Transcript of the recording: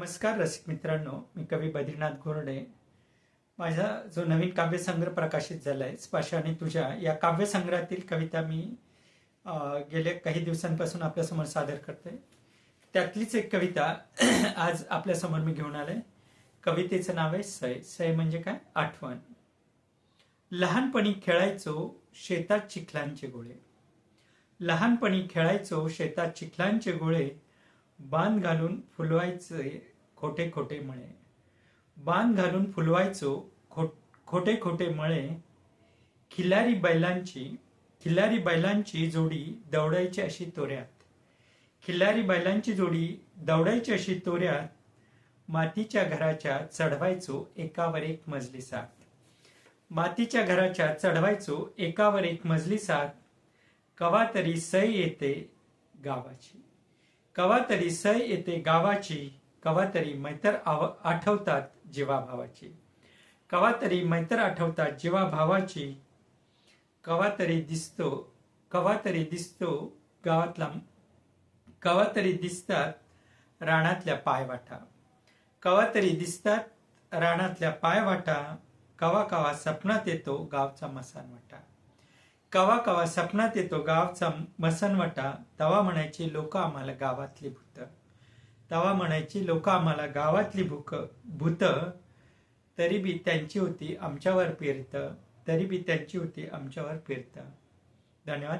नमस्कार रसिक मित्रांनो मी कवी बद्रीनाथ घोरडे. माझा जो नवीन काव्यसंग्रह प्रकाशित झाला आहे स्पर्श आणि तुझ्या या काव्यसंग्रहातील कविता मी गेल्या काही दिवसांपासून आपल्यासमोर सादर करते त्यातलीच एक कविता आज आपल्यासमोर मी घेऊन आले कवितेचं नाव आहे सय. सय म्हणजे काय? आठवण. लहानपणी खेळायचो शेतात चिखलांचे गोळे. लहानपणी खेळायचो शेतात चिखलांचे गोळे. बांध घालून फुलवायचे खोटे खोटे मळे. बांध घालून फुलवायचो खो- खोटे खोटे मळे. खिलारी बैलांची खिलारी बैलांची जोडी दौडायची अशी तोऱ्यात. खिल्लारी बैलांची जोडी दौडायची अशी तोऱ्यात मातीच्या घराच्या चढवायचो एकावर एक मजली सात मातीच्या घराच्या चढवायचो एकावर एक मजली सात कवा तरी सय येते गावाची. कवा तरी सय येते गावाची. कवा तरी मैतर आव आठवतात जीवाभावाची. कवा तरी मैतर आठवतात जीवाभावाची. कवा तरी दिसतो कवा तरी दिसतो गावातला कवा तरी दिसतात रानातल्या पायवाटा. कवा तरी दिसतात रानातल्या पायवाटा कवा कवा सपनात येतो गावचा मसानवाटा. कवा कवा सपनात येतो गावचा मसनवटा तवा म्हणायची लोक आम्हाला गावातली भूत. तवा म्हणायची लोक आम्हाला गावातली भूक भूत तरी बी त्यांची होती आमच्यावर फिरत तरी बी त्यांची होती आमच्यावर फिरत धन्यवाद.